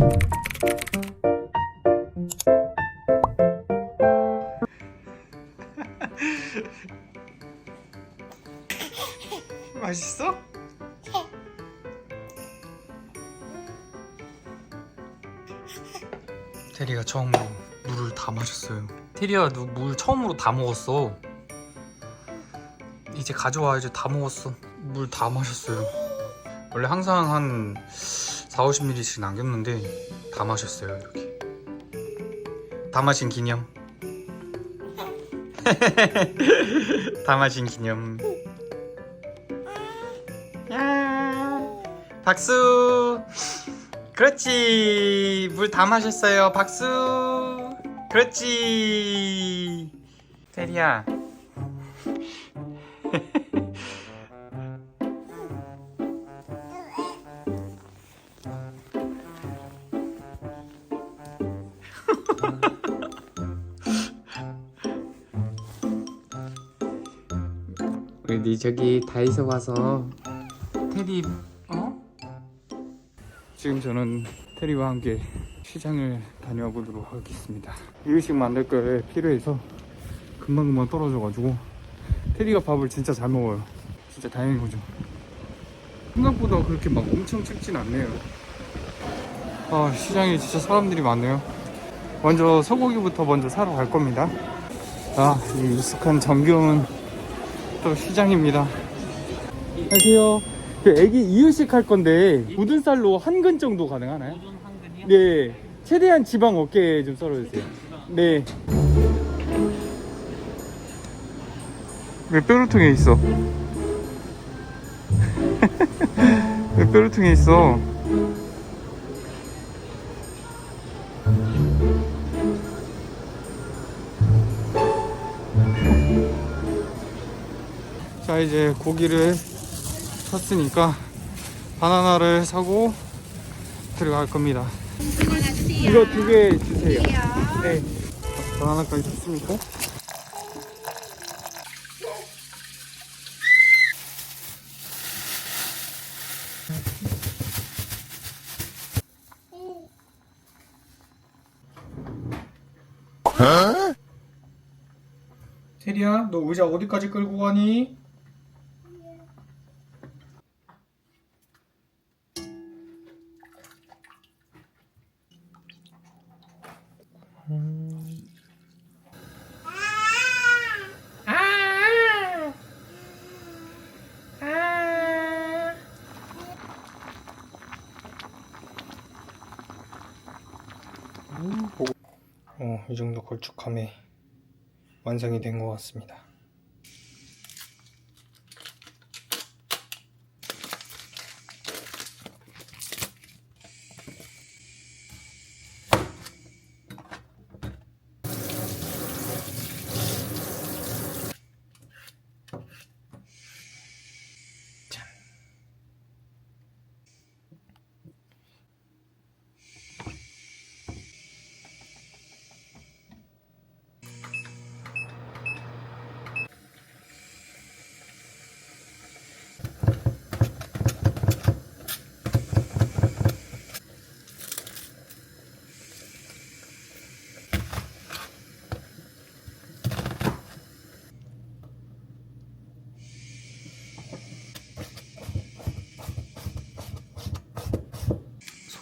맛있어? 테리가 처음으로 물을 다 마셨어요. 테리야, 너 물 처음으로 다 먹었어. 이제 가져와 이제 다 먹었어. 물 다 마셨어요. 원래 항상 한 4, 50ml씩 남겼는데 다 마셨어요 이렇게. 다 마신 기념. 다 마신 기념. 야, 박수. 그렇지. 물 다 마셨어요. 박수. 그렇지. 테리야. 저기 다이소 가서 테리 어? 지금 저는 테리와 함께 시장을 다녀와 보도록 하겠습니다. 이유식 만들 거에 필요해서 금방금방 떨어져가지고 테리가 밥을 진짜 잘 먹어요. 진짜 다행인 거죠. 생각보다 그렇게 막 엄청 춥진 않네요. 아 시장에 진짜 사람들이 많네요. 먼저 소고기부터 먼저 사러 갈 겁니다. 아, 이 익숙한 정겨운 또 시장입니다. 안녕하세요. 그 애기 이유식 할 건데 굳은 쌀로 한 근 정도 가능하나요? 네. 최대한 지방 없게 좀 썰어주세요. 네. 왜 뾰루통에 있어? 왜 뾰루통에 있어? 자 이제 고기를 샀으니까 바나나를 사고 들어갈 겁니다. 이거 두 개 주세요. 네. 바나나까지 샀습니까? 테리야, 너 의자 어디까지 끌고 가니? 어, 이 정도 걸쭉함에 완성이 된 것 같습니다.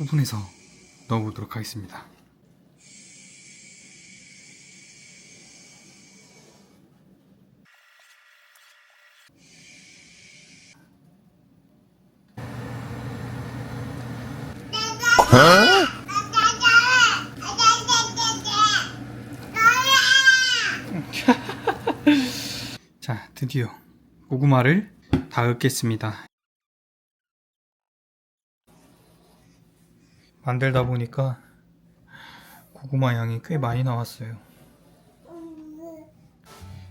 소분해서 넣어보도록 하겠습니다. 자, 드디어 고구마를 다 읊겠습니다. 만들다 보니까 고구마 양이 꽤 많이 나왔어요.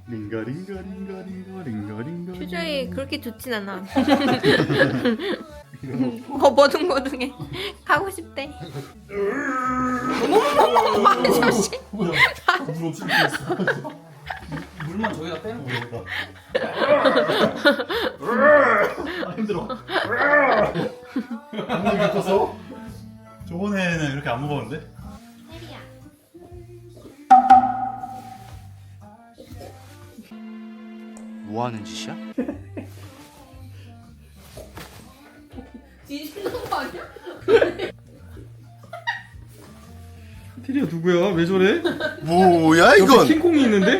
링가 링가 링가 링가 링가 링가 표정이 그렇게 좋진 않아. 어, 버둥버둥해. 가고 싶대. 뭐야 물만 저기다 빼는 거. 아 힘들어 안녕히 계셔서 저번에 예전에는 이렇게 안 무거웠는데? 테리야. 뭐 하는 짓이야? 뒤집는 거 아니야? 테리야 누구야? 왜 저래? 뭐야 옆에 킹콩이 있는데?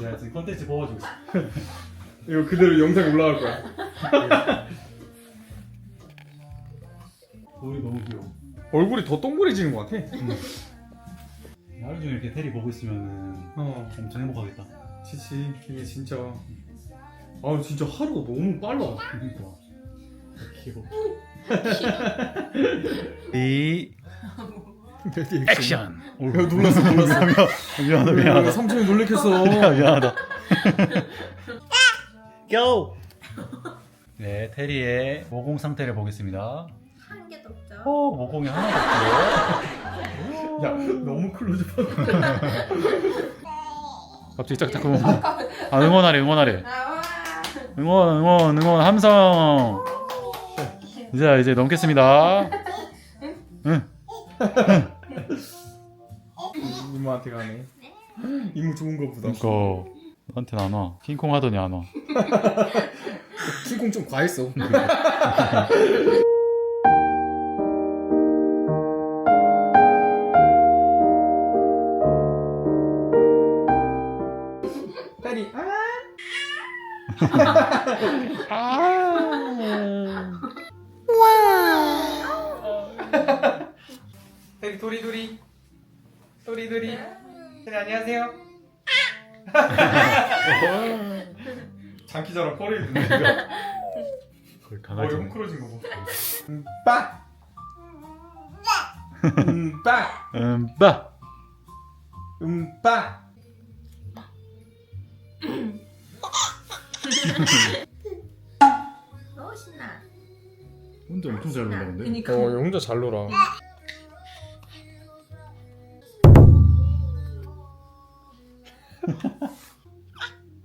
내가 지금 컨텐츠 뽑아주고 있어 이거 그대로 영상에 올라갈 거야. 돌이 너무 귀여워. 얼굴이 더 동그래지는 것 같아. 하루 종일 이렇게 테리 보고 있으면 어, 엄청 행복하겠다. 지치. 이게 진짜. 아, 진짜 하루가 너무 빨라. 그러니까. 귀여워. 이 액션. 야 놀랐어 놀랐어 미안하다 미안하다. 삼촌이 놀래켰어. 미안하다. 고! 네 테리의 모공 상태를 보겠습니다 한 개도 없죠. 어 모공이 하나도 없고 야, 너무 클로즈업. 갑자기 짝짝꿍 아 응원하래 응원하래 나와. 응원 응원 응원 함성 이제 이제 넘겠습니다 응 이모한테 가네. 이모 좋은 거 보다. 그니까 너한테는 안와 킹콩 하더니 안와 킹콩 좀 과했어. 테리 도리도리. 도리도리. 테리 안녕하세요. 장기자랑 꼬리 듣는 거. 머리 헝클어진 거 봐. 음, 빠. 음, 빠. 음빠 음, 빠. 너무 신나. 혼자 엄청 잘 놀라는데 그니까. 어, 얘 혼자 잘 놀아.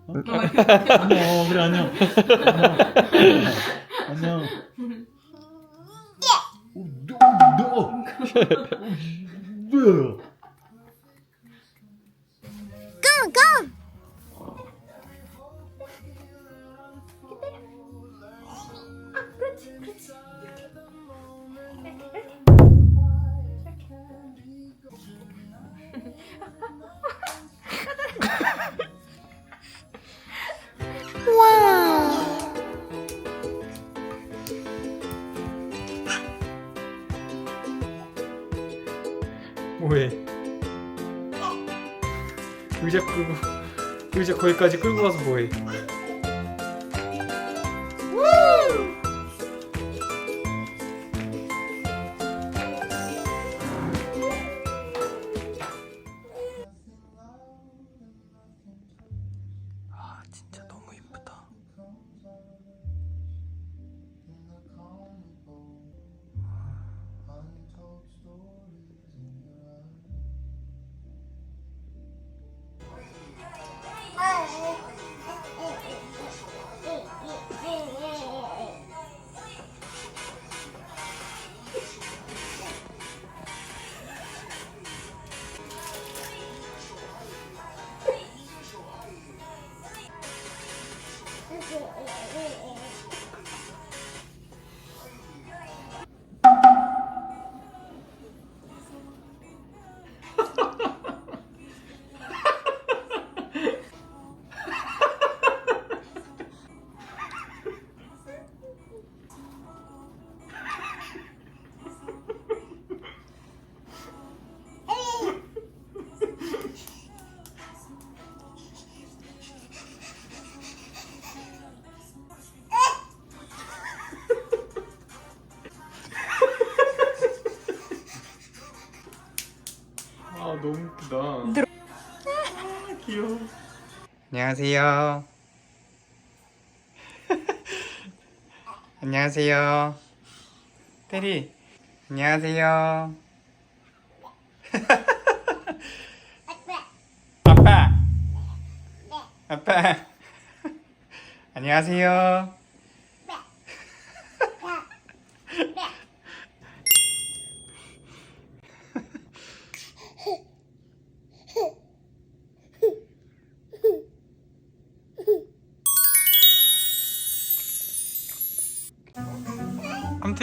어 그래 안녕 안녕 어, 너, 너. 뭐야? 그렇지, 뭐해? 의자 끌고 의자 거기까지 끌고 가서 뭐해? 안녕하세요. 안녕하세요. 테리. 안녕하세요. 아빠. 아빠. 안녕하세요.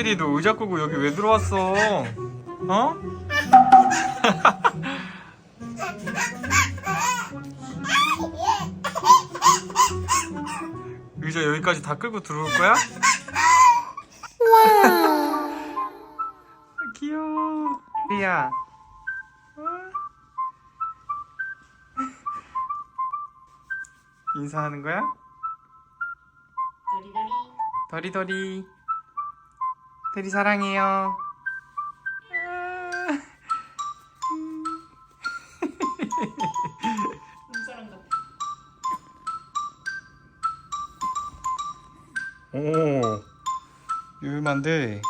함태리 너 의자 끄고 여기 왜 들어왔어? 어? 의자 여기까지 다 끌고 들어올 거야? 아, 귀여워. 리야. 어? 인사하는 거야? 도리도리. 도리도리. 테리 사랑해요. 눈사람 같아. 오, 유만데.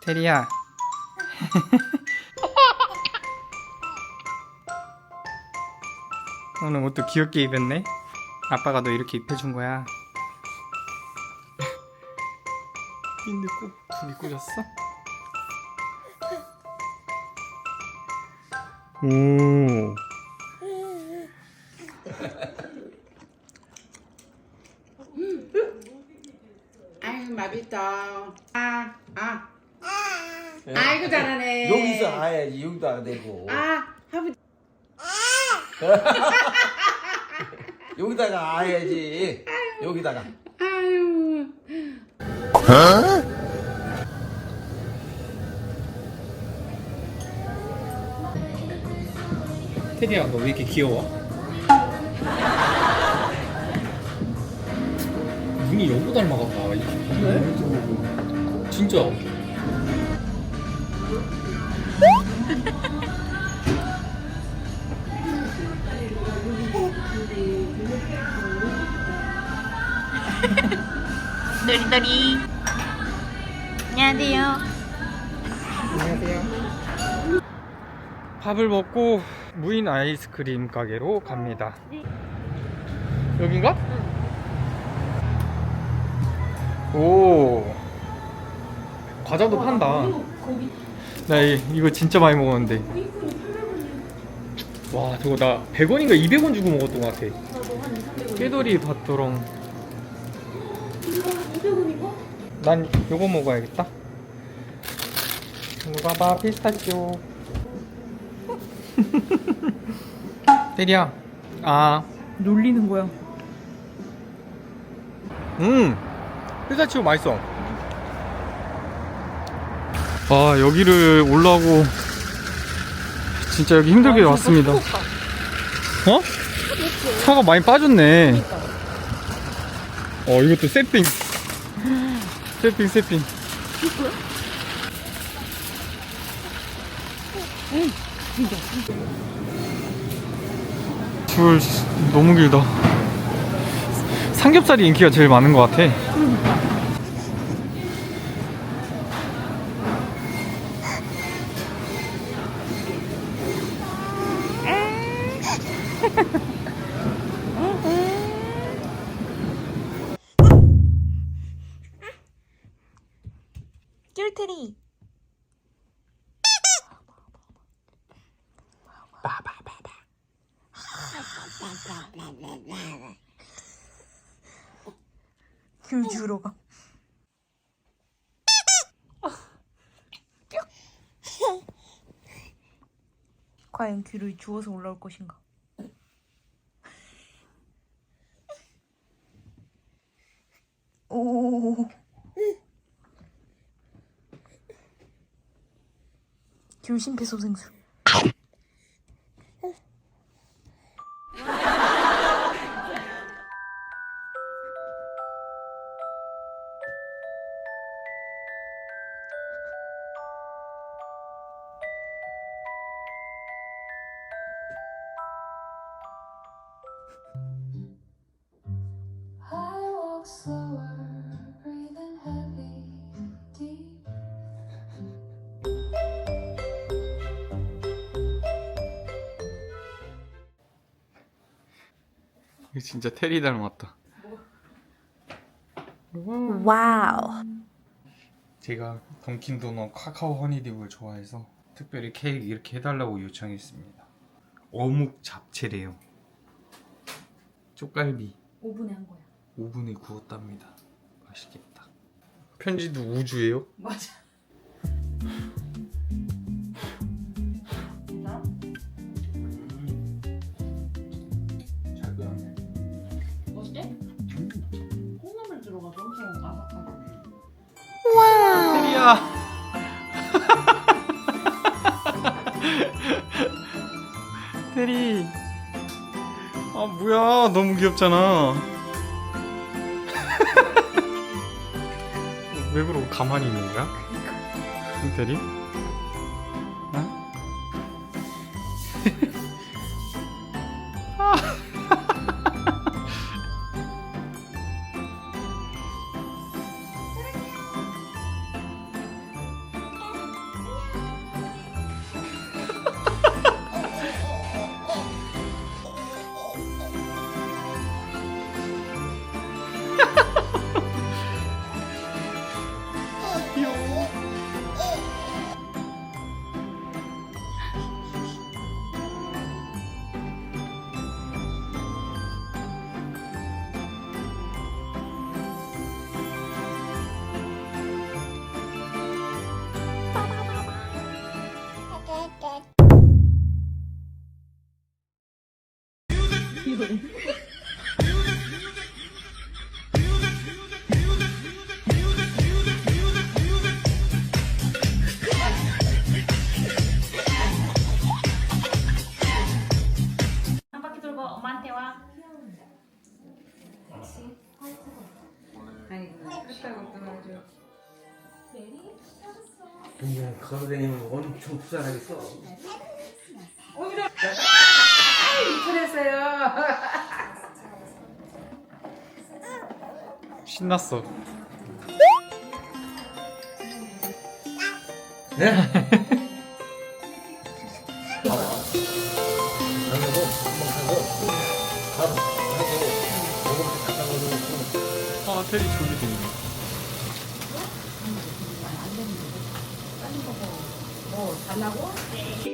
테리야. 오늘 옷도 귀엽게 입었네. 아빠가 너 이렇게 입혀준 거야. 핀도 꼭두 개 꽂았어? 오. 아유 맛있다. 아, 아. 아이고 잘하네. 여기서 아야지 여기도 안 되고 아, 아버지. 여기다가 아야지 여기다가. 테리야 너 왜 이렇게 귀여워? 눈이 여보 닮아갔다 왜? 진짜 도리도리. 안녕하세요. 안녕하세요. 밥을 먹고 무인 아이스크림 가게로 갑니다. 여긴가? 오. 과자도 판다. 나 이, 이거 진짜 많이 먹었는데. 와 저거 나 100원인가 200원 주고 먹었던 것 같아. 깨돌이 밭도롱. 난 요거 먹어야겠다 누가 봐 피스타치오. 때리야 아. 놀리는 거야. 음 피스타치오 맛있어. 아 여기를 올라오고 진짜 여기 힘들게 왔습니다. 어? 차가 많이 빠졌네. 어 이것도 세핑. 세핑 세핑 줄 너무 길다 삼겹살이 인기가 제일 많은 것 같아. 귤 주러 가. 과연 귤을 주워서 올라올 것인가? 오. 귤 심폐소생술. 진짜 테리 닮았다. 와우. 제가 던킨 도넛 카카오 허니딥을 좋아해서 특별히 케이크 이렇게 해달라고 요청했습니다. 어묵 잡채래요. 쪽갈비 오븐에 한 거야. 오븐에 구웠답니다. 맛있겠다. 편지도 우주예요? 맞아. 아 뭐야 너무 귀엽잖아. 왜 그러고 가만히 있는 거야? 테리? 한 바퀴 돌고 엄마한테 와. 아니 끝다고. 그냥 걸어다니면 엄청 불안하겠어. 오히려 이틀했어요. 신났어. 가고 한번 가고 바로 하고 먹으면 갖다 놓고 아 테리 달라고?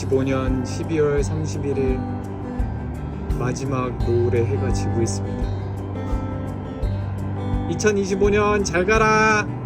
(2025년 12월 31일) 마지막 노을의 해가 지고 있습니다. (2025년 잘 가라)